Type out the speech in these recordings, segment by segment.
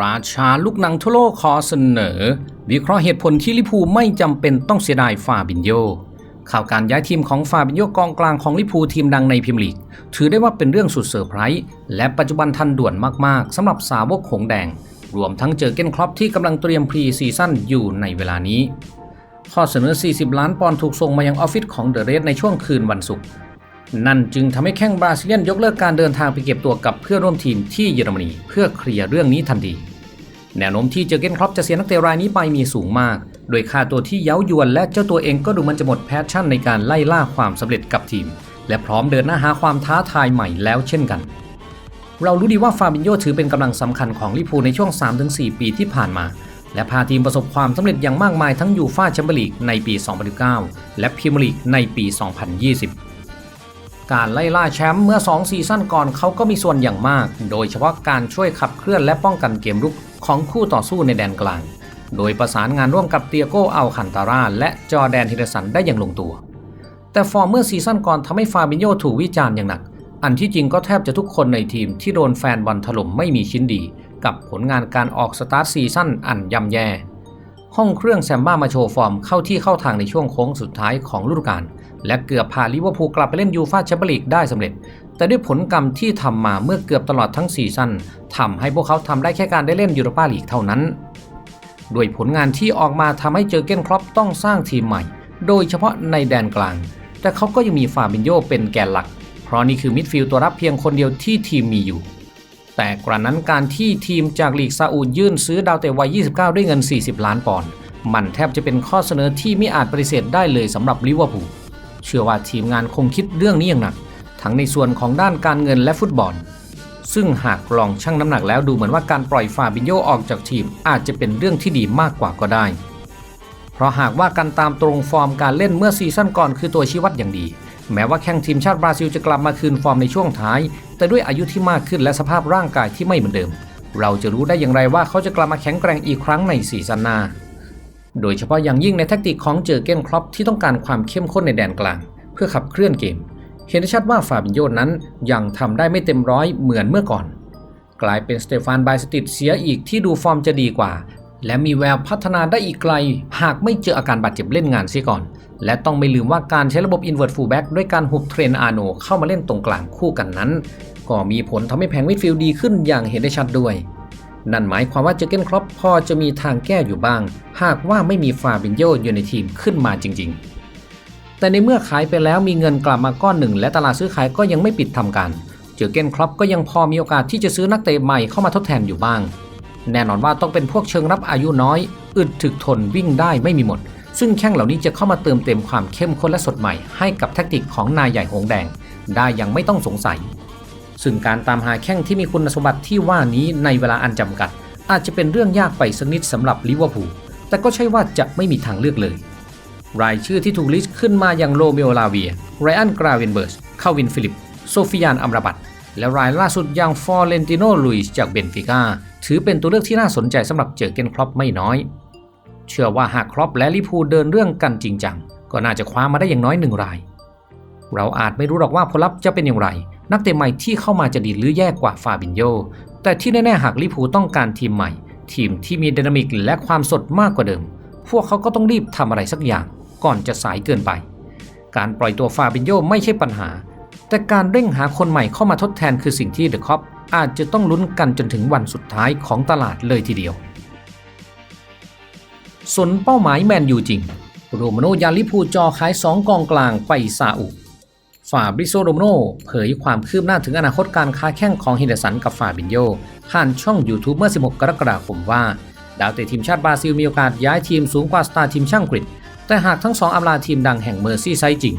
ราชาลูกหนังทั่วโลกขอเสนอ วิเคราะห์เหตุผลที่ลิพูไม่จำเป็นต้องเสียดายฟาบินโยข่าวการย้ายทีมของฟาบินโยกองกลางของลิพูทีมดังในพรีเมียร์ลีก ถือได้ว่าเป็นเรื่องสุดเซอร์ไพรส์และปัจจุบันทันด่วนมากๆสำหรับสาวกหงแดง รวมทั้งเจอเก้นครอปที่กำลังเตรียมพรีซีซั่นอยู่ในเวลานี้ ข้อเสนอ 40 ล้านปอนด์ถูกส่งมายังออฟฟิศของเดอะเรสในช่วงคืนวันศุกร์นั่นจึงทำให้แข้งบราซิเลียนยกเลิกการเดินทางไปเก็บตัวกับเพื่อนร่วมทีมที่เยอรมนีเพื่อเคลียร์เรื่องนี้ทันที แนวโน้มที่เจอเกนครอปจะเสียนักเตะรายนี้ไปมีสูงมาก โดยค่าตัวที่เย้ายวนและเจ้าตัวเองก็ดูมันจะหมดแพชชั่นในการไล่ล่าความสำเร็จกับทีม และพร้อมเดินหน้าหาความท้าทายใหม่แล้วเช่นกัน เรารู้ดีว่าฟาบินโยถือเป็นกำลังสำคัญของลิเวอร์พูในช่วง 3-4 ปีที่ผ่านมา และพาทีมประสบความสำเร็จอย่างมากมายทั้งยูฟ่าแชมเปี้ยนลีกในปี 2019 และพรีเมียร์ลีกในปี 2020 การไล่ล่าแชมป์เมื่อ 2 ซีซั่นก่อนเขาก็มีส่วนอย่างมาก โดยเฉพาะการช่วยขับเคลื่อนและป้องกันเกมรุกของคู่ต่อสู้ในแดนกลาง โดยประสานงานร่วมกับเตียโกอัลคันตาราและจอแดนฮิเดสันได้อย่างลงตัว แต่ฟอร์มเมื่อซีซั่นก่อนทำให้ฟาบิโยถูกวิจารณ์อย่างหนัก อันที่จริงก็แทบจะทุกคนในทีมที่โดนแฟนบอลถล่มไม่มีชิ้นดี กับผลงานการออกสตาร์ทซีซั่นอันย่ำแย่ ห้องเครื่องแซมบ้ามาโชว์ฟอร์มเข้าที่เข้าทางในช่วงโค้งสุดท้ายของฤดูกาล และเกือบพาลิเวอร์พูลกลับไปเล่นยูฟ่าแชมเปี้ยนลีกได้สำเร็จ แต่ด้วยผลกรรมที่ทำมาเมื่อเกือบตลอดทั้งซีซั่นทำให้พวกเขาทำได้แค่การได้เล่นยูโรปาลีกเท่านั้นด้วยผลงานที่ออกมาทำให้เจอเก้นครอปต้องสร้างทีมใหม่ โดยเฉพาะในแดนกลาง แต่เขาก็ยังมีฟาบินโยเป็นแกนหลัก เพราะนี่คือมิดฟิลด์ตัวรับเพียงคนเดียวที่ทีมมีอยู่ แต่กระนั้นการที่ทีมจากลีกซาอุดยื่นซื้อดาวเตะวัย 29 ด้วยเงิน 40 ล้านปอนด์มันแทบจะเป็นข้อเสนอที่ไม่อาจปฏิเสธได้เลยสำหรับลิเวอร์พูล เชื่อว่าทีมงานคงคิดเรื่องนี้อย่างหนัก ทั้งในส่วนของด้านการเงินและฟุตบอล ซึ่งหากลองชั่งน้ำหนักแล้วดูเหมือนว่าการปล่อยฟาบินโยออกจากทีมอาจจะเป็นเรื่องที่ดีมากกว่าก็ได้ เพราะหากว่ากันตามตรงฟอร์มการเล่นเมื่อซีซั่นก่อนคือตัวชี้วัดอย่างดี แม้ว่าแข่งทีมชาติบราซิลจะกลับมาคืนฟอร์มในช่วงท้าย แต่ด้วยอายุที่มากขึ้นและสภาพร่างกายที่ไม่เหมือนเดิม เราจะรู้ได้อย่างไรว่าเขาจะกลับมาแข็งแกร่งอีกครั้งในซีซั่นหน้า โดยเฉพาะอย่างยิ่งในแทคติกของเจอเกนครอปที่ต้องการความเข้มข้นในแดนกลาง เพื่อขับเคลื่อนเกม เห็นได้ชัดว่าฟาบินโยนั้นยังทำได้ไม่เต็มร้อยเหมือนเมื่อก่อน กลายเป็นสเตฟานไบสติดเสียอีกที่ดูฟอร์มจะดีกว่า และมีแววพัฒนาได้อีกไกล หากไม่เจออาการบาดเจ็บเล่นงานเสียก่อน และต้องไม่ลืมว่าการใช้ระบบ Invert Fullback ด้วยการหุบเทรนอาโนเข้ามาเล่นตรงกลางคู่กันนั้น ก็มีผลทำให้แผงมิดฟิลด์ดีขึ้นอย่างเห็นได้ชัดด้วย นั่นหมายความว่าเจเกนครอปพอจะมีทางแก้อยู่บ้าง หากว่าไม่มีฟาบินโยอยู่ในทีมขึ้นมาจริง ๆ แต่ในเมื่อขายไปแล้วมีเงินกลับมาก้อนหนึ่ง และตลาดซื้อขายก็ยังไม่ปิดทำการ เจเกนครอปก็ยังพอมีโอกาสที่จะซื้อนักเตะใหม่เข้ามาทดแทนอยู่บ้าง แน่นอนว่าต้องเป็นพวกเชิงรับอายุน้อย อึดถึกทนวิ่งได้ไม่มีหมด ซึ่งแข้งเหล่านี้จะเข้ามาเติมเต็มความเข้มข้นและสดใหม่ ให้กับแทคติกของนายใหญ่หงแดง ได้อย่างไม่ต้องสงสัย ซึ่งการตามหาแข้งที่มีคุณสมบัติที่ว่านี้ในเวลาอันจำกัด อาจจะเป็นเรื่องยากไปสักนิดสำหรับลิเวอร์พูลแต่ก็ใช่ว่าจะไม่มีทางเลือกเลย รายชื่อที่ถูกลิสต์ขึ้นมาอย่างโรเมโอลาเวียไรอันกราเวนเบิร์สคาวินฟิลิป โซฟิยานอัมราบัตและรายล่าสุดอย่างฟอร์เรนติโนลุยส์จากเบนฟิก้าถือเป็นตัวเลือกที่น่าสนใจสำหรับเจอเกนครอปไม่น้อย เชื่อว่าหากครอปและลิพูเดินเรื่องกันจริงจังก็น่าจะคว้ามาได้อย่างน้อยหนึ่งราย เราอาจไม่รู้หรอกว่าผลลัพธ์จะเป็นอย่างไร นักเตะใหม่ที่เข้ามาจะดีหรือแย่กว่าฟาบินโยแต่ที่แน่ๆหากลิพูต้องการทีมใหม่ ทีมที่มีดินามิกและความสดมากกว่าเดิม พวกเขาก็ต้องรีบทำอะไรสักอย่าง ก่อนจะสายเกินไป การปล่อยตัวฟาบินโยไม่ใช่ปัญหา แต่การเร่งหาคนใหม่เข้ามาทดแทนคือสิ่งที่เดอะคอปอาจจะต้องลุ้นกันจนถึงวันสุดท้ายของตลาดเลยทีเดียวสนเป้าหมายแมนยูจริงโรมาโนยาลิพูจอขาย 2 กองกลางไปซาอุ ฟาบริโซโรมโนเผยความคืบหน้าถึงอนาคตการค้าแข่งของฮินเดสันกับฟาบินโยผ่านช่อง YouTube เมื่อ 16 กรกฎาคมว่า ดาวเตะทีมชาติบราซิลมีโอกาสย้ายทีมสูงกว่าสตาร์ทีมช่างกฤษแต่หากทั้งสองอำลาทีมดังแห่งเมอร์ซี่ไซจริง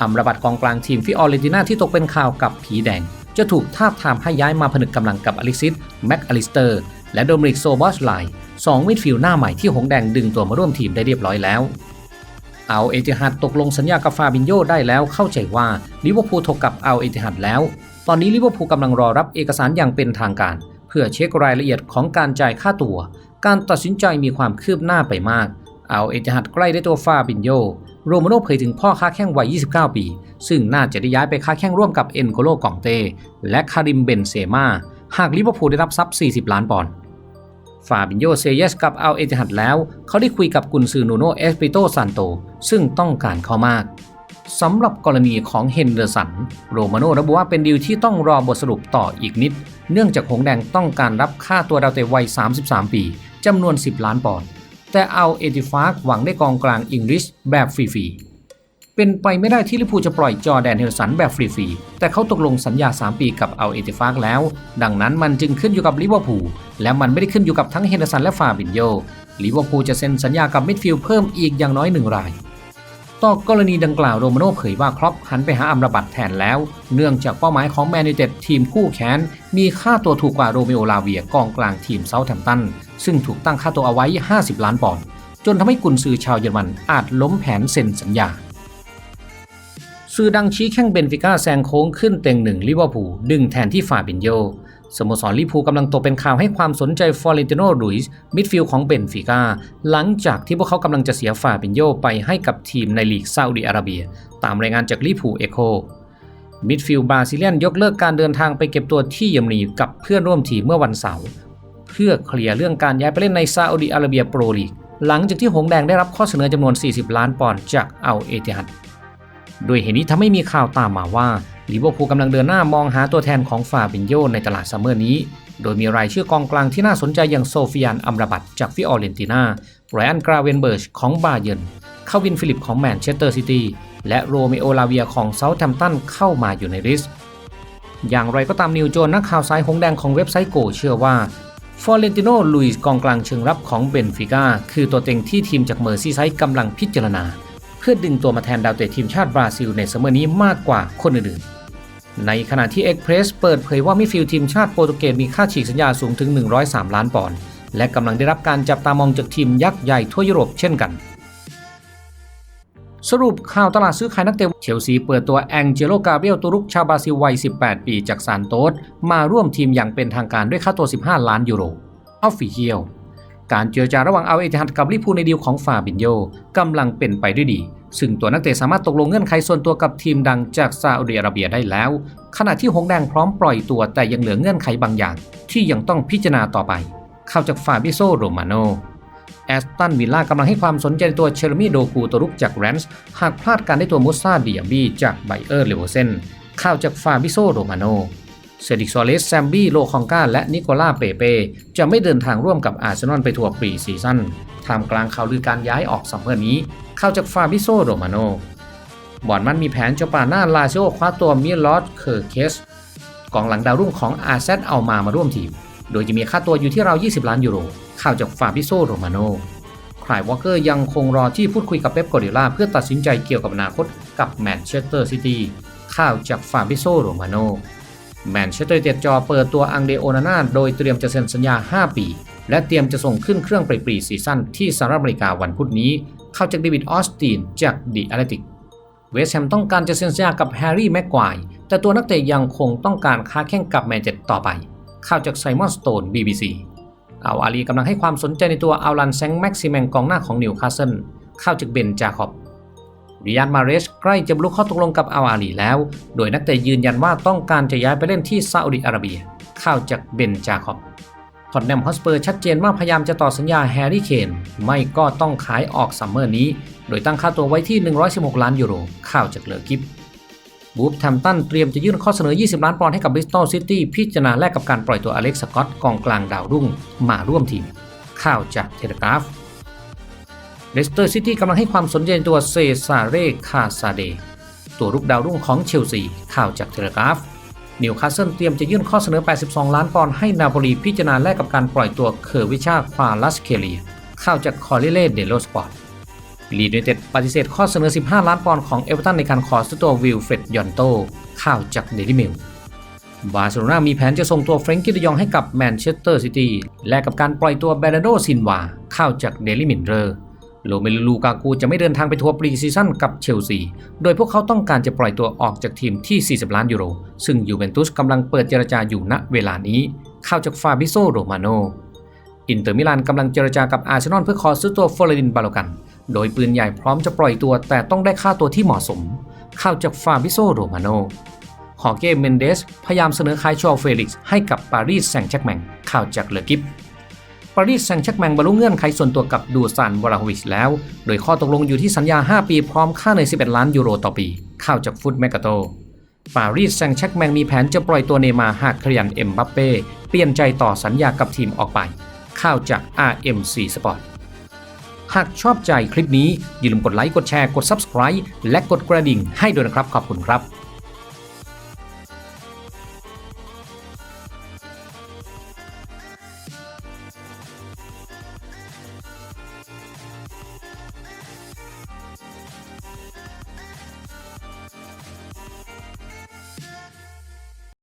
อัมราบัตกองกลางทีมฟิออเรติน่าที่ตกเป็นข่าวกับผีแดง จะถูกทาบทามให้ย้ายมาผนึกกำลังกับอลิซิสแม็กอลิสเตอร์และโดมินิกโซบอสไลสองมิดฟิลด์หน้าใหม่ที่หงแดงดึงตัวมาร่วมทีมได้เรียบร้อยแล้ว เอาเอติฮัดตกลงสัญญากับฟาบินโยได้แล้วเข้าใจว่าลิเวอร์พูลถกกับเอาเอติฮัดแล้ว ตอนนี้ลิเวอร์พูลกำลังรอรับเอกสารอย่างเป็นทางการ เพื่อเช็ครายละเอียดของการจ่ายค่าตัวการตัดสินใจมีความคืบหน้าไปมาก เอาเอติฮัดใกล้ได้ตัวฟาบินโยโรมาโนเผยถึงพ่อค้าแข้งวัย 29 ปี ซึ่งน่าจะได้ย้ายไปค้าแข้งร่วมกับเอ็นโคโลกองเต และคาริมเบนเซมาหากลิเวอร์พูลได้รับทรัพย์ 40 ล้านปอนด์ ฟาบินโยเซเยสกับอัลเอติฮัดแล้ว เขาได้คุยกับกุนซือนูโนเอสปิโตซานโต ซึ่งต้องการเขามากสำหรับกรณีของเฮนเดอร์สัน โรมาโนระบุว่าเป็นดีลที่ต้องรอบทสรุปต่ออีกนิด เนื่องจากหงแดงต้องการรับค่าตัวดาวเตะวัย 33 ปี จำนวน 10 ล้านปอนด์แต่เอาเอติฟาร์กหวังได้กองกลางอังกฤษแบบฟรีๆ เป็นไปไม่ได้ที่ลิเวอร์พูจะปล่อยจอแดนเฮนร์สันแบบฟรีๆ แต่เขาตกลงสัญญา 3 ปีกับเอาเอติฟาร์กแล้ว ดังนั้นมันจึงขึ้นอยู่กับลิเวอร์พูลและมันไม่ได้ขึ้นอยู่กับทั้งเฮนเดอร์สันและฟาบินโยลิเวอร์พูลจะเซ็นสัญญากับมิดฟิลด์เพิ่มอีกอย่างน้อยหนึ่งราย ต่อกรณีดังกล่าวโรมาโน่เผยว่าครอปหันไปหาอัมราบัตแทนแล้ว เนื่องจากเป้าหมายของแมนยูเต็ดทีมคู่แค้นมีค่าตัวถูกกว่าโรเมโอลาเวียกองกลางทีมเซาท์แฮมป์ตันซึ่งถูกตั้งค่าตัวเอาไว้ 50 ล้านปอนด์จนทำให้กุนซือชาวเยอรมันอาจล้มแผนเซ็นสัญญา สื่อดังชี้แข้งเบนฟิก้าแซงโค้งขึ้นเต็งหนึ่งลิเวอร์พูลดึงแทนที่ฟาบินโยสโมสรลิพูกำลังตกเป็นข่าวให้ความสนใจฟลอเรนติโนลุยส์มิดฟิลด์ของเบนฟิก้าหลังจากที่พวกเขากำลังจะเสียฟาบินโยไปให้กับทีมในลีกซาอุดิอาระเบีย ตามรายงานจากลิพูเอโคมิดฟิลด์บราซิเลียนยกเลิกการเดินทางไปเก็บตัวที่เยอรมนีกับเพื่อนร่วมทีมเมื่อวันเสาร์เพื่อเคลียร์เรื่องการย้ายไปเล่นในซาอุดิอาระเบียโปรลีกหลังจากที่หงแดงได้รับข้อเสนอจำนวน 40 ล้านปอนด์จากอัลเอติฮัด โดยเหตุนี้ทำให้มีข่าวตามมาว่าลิเวอร์พูลกำลังเดินหน้ามองหาตัวแทนของฟาบินโยในตลาดซัมเมอร์นี้ โดยมีรายชื่อกองกลางที่น่าสนใจอย่างโซฟิยานอัมราบัตจากฟิออเรนตินาไรอันกราเวนเบิร์ชของบาเยร์นคาวินฟิลิปของแมนเชสเตอร์ซิตี้ และโรเมโอลาเวียของเซาท์แฮมป์ตันเข้ามาอยู่ในลิสต์ อย่างไรก็ตามนิวโจนนักข่าวสายหงแดงของเว็บไซต์โกเชื่อว่าฟอเรนติโนลุยส์กองกลางเชิงรับของเบนฟิก้าคือตัวเต็งที่ทีมจากเมอร์ซีไซด์กำลังพิจารณา พื่อดึงตัวมาแทนดาวเตะทีมชาติบราซิลในซัมเมอร์นี้มากกว่าคนอื่นๆ ในขณะที่เอ็กเพรสเปิดเผยว่ามิฟิลทีมชาติโปรตุเกสมีค่าฉีกสัญญาสูงถึง 103 ล้านปอนด์และกำลังได้รับการจับตามองจากทีมยักษ์ใหญ่ทั่วยุโรปเช่นกัน สรุปข่าวตลาดซื้อขายนักเตะเชลซีเปิดตัวแองเจโลกาเบรียลตุรุกชาวบราซิลวัย 18 ปีจากซานโตสมาร่วมทีมอย่างเป็นทางการด้วยค่าตัว 15 ล้านยูโรออฟฟิเชียลการเจรจาระหว่างเอาเอติฮัดกับลิพูในดีลของฟาบินโยกำลังเป็นไปด้วยดี ซึ่งตัวนักเตะสามารถตกลงเงื่อนไขส่วนตัวกับทีมดังจากซาอุดิอาระเบียได้แล้ว ขณะที่หงแดงพร้อมปล่อยตัวแต่ยังเหลือเงื่อนไขบางอย่าง ที่ยังต้องพิจารณาต่อไป เข้าจากฟาบิโซโรมาโนแอสตันวิลล่ากำลังให้ความสนใจในตัวเชอร์มีโดกูตัวรุกจากแรนส์หากพลาดการได้ตัวมุสซาเดียบีจากไบเออร์เลเวเซนเข้าจากฟาบิโซโรมาโน เซดิกซอเลสแซมบี้โลคองกาและนิโคล่าเปเป้จะไม่เดินทางร่วมกับอาร์เซนอลไปทัวร์ปรีซีซั่นท่ามกลางข่าวลือการย้ายออกซัมเมอร์นี้ เข้าจากฟาบิโซโรมาโนบอร์นมันมีแผนจะปาหน้าลาซิโอคว้าตัวมิลอสเคอร์เคสกองหลังดาวรุ่งของอาร์เซนเอามามาร่วมทีม โดยจะมีค่าตัวอยู่ที่ราว 20 ล้านยูโรเข้าจากฟาบิโซโรมาโนคลายวอลเกอร์ยังคงรอที่พูดคุยกับเป๊ปกอร์ดิล่าเพื่อตัดสินใจเกี่ยวกับอนาคตกับแมนเชสเตอร์ซิตี้ข่าวจากฟาบิโซโรมาโน แมนเชสเตอร์เต็ดจอเปิดตัวอังเดโอนาน่าโดยเตรียมจะเซ็นสัญญา 5 ปี และเตรียมจะส่งขึ้นเครื่องปรีซีซั่นที่สหรัฐอเมริกาวันพุธนี้ เข้าจากเดวิดออสตินจากดีแอตเลติกเวสแฮมต้องการจะเซ็นสัญญากับแฮร์รี่แม็กควายแต่ตัวนักเตะยังคงต้องการค้าแข่งกับแมนเชสเตอร์ต่อไปข่าวจากไซมอนสโตน BBC เอาอาลีกำลังให้ความสนใจในตัวอัลลันแซงแม็กซิแมงกองหน้าของนิวคาสเซิลเข้าจากเบนจาคอบ ริยันมาเรสใกล้จะบรรลุข้อตกลงกับอัลอาลีแล้ว โดยนักเตะยืนยันว่าต้องการจะย้ายไปเล่นที่ซาอุดิอาระเบียข้าวจากเบนจาคอบทอตแนมฮอสเปอร์ชัดเจนว่าพยายามจะต่อสัญญาแฮร์รี่เคนไม่ก็ต้องขายออกซัมเมอร์นี้ โดยตั้งค่าตัวไว้ที่ 116 ล้านยูโรข้าวจากเลอกิฟบูฟแทมตันเตรียมจะยื่นข้อเสนอ 20 ล้านปอนด์ให้กับบริสตอลซิตี้พิจารณาแลกกับการปล่อยตัวอเล็กซ์สกอตกองกลางดาวรุ่งมาร่วมทีม ข่าวจากเทเลกราฟ เลสเตอร์ซิตี้กำลังให้ความสนใจตัวเซซาเร่คาซาเด ตัวรุกดาวรุ่งของเชลซี ข่าวจากเทเลกราฟนิวคาสเซิลเตรียมจะยื่นข้อเสนอ 82 ล้านปอนด์ให้นาโปลีพิจารณาแลกกับการปล่อยตัวเคอร์วิชาควาลัสเคเลีย ข่าวจากคอริเล่เดโลสปอร์ตลีดยูไนเต็ดปฏิเสธข้อเสนอ 15 ล้านปอนด์ของเอเวอร์ตันในการขอซื้อตัววิลเฟรดยอนโต ข่าวจากเดลิมิลบาร์เซโลนามีแผนจะส่งตัวเฟรงกี้ดยองให้กับแมนเชสเตอร์ซิตี้และกับการปล่อยตัวเบรนโดซินวา ข่าวจากเดลิมิลเรอร์ โรเมลูลูกากูจะไม่เดินทางไปทัวร์ปรีซีซั่นกับเชลซี โดยพวกเขาต้องการจะปล่อยตัวออกจากทีมที่ 40 ล้านยูโร ซึ่งยูเวนตุสกำลังเปิดเจรจาอยู่ณเวลานี้ ข่าวจากฟาบิโซโรมาโน อินเตอร์มิลานกำลังเจรจากับอาร์เซนอลเพื่อขอซื้อตัวฟลอเรดินบาโลกัน โดยปืนใหญ่พร้อมจะปล่อยตัวแต่ต้องได้ค่าตัวที่เหมาะสม ข่าวจากฟาบิโซโรมาโนฮอเก้เมนเดสพยายามเสนอขายชอเฟลิกซ์ให้กับปารีสแซงต์แชร์กแมงข่าวจากเลกิฟ ปารีสแซงต์แชร์กแมงบรรลุเงื่อนไขส่วนตัวกับดูซานวราฮวิชแล้ว โดยข้อตกลงอยู่ที่สัญญา 5 ปีพร้อมค่าใน 11 ล้านยูโรต่อปีข่าวจากฟุตแมกกาโตปารีสแซงต์แชร์กแมงมีแผนจะปล่อยตัวเนมาหากเคลียนเอ็มบัปเป้เปลี่ยนใจต่อสัญญากับทีมออกไปข่าวจาก RMC Sport หากชอบใจคลิปนี้อย่าลืมกดไลค์กดแชร์กด Subscribe และกดกระดิ่งให้ด้วยนะครับขอบคุณครับ